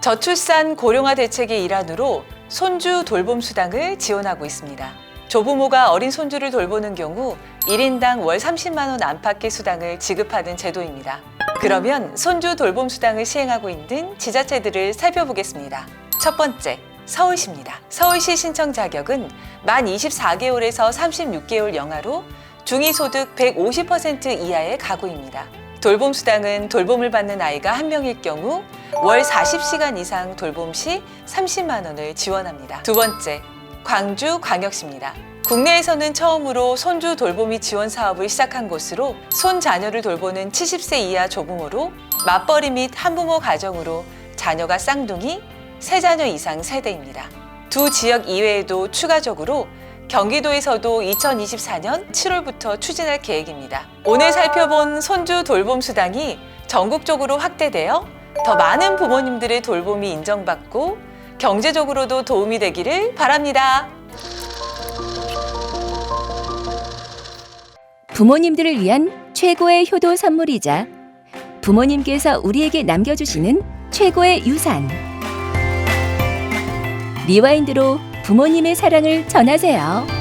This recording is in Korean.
저출산 고령화 대책의 일환으로 손주 돌봄 수당을 지원하고 있습니다. 조부모가 어린 손주를 돌보는 경우 1인당 월 30만 원 안팎의 수당을 지급하는 제도입니다. 그러면 손주 돌봄 수당을 시행하고 있는 지자체들을 살펴보겠습니다. 첫 번째, 서울시입니다. 서울시 신청 자격은 만 24개월에서 36개월 영하로 중위소득 150% 이하의 가구입니다. 돌봄 수당은 돌봄을 받는 아이가 한 명일 경우 월 40시간 이상 돌봄 시 30만 원을 지원합니다. 두 번째, 광주 광역시입니다. 국내에서는 처음으로 손주 돌보미 지원 사업을 시작한 곳으로 손 자녀를 돌보는 70세 이하 조부모로 맞벌이 및 한부모 가정으로 자녀가 쌍둥이, 세 자녀 이상 세대입니다. 두 지역 이외에도 추가적으로 경기도에서도 2024년 7월부터 추진할 계획입니다. 오늘 살펴본 손주 돌봄 수당이 전국적으로 확대되어 더 많은 부모님들의 돌봄이 인정받고 경제적으로도 도움이 되기를 바랍니다. 부모님들을 위한 최고의 효도 선물이자 부모님께서 우리에게 남겨주시는 최고의 유산. 리와인드로 부모님의 사랑을 전하세요.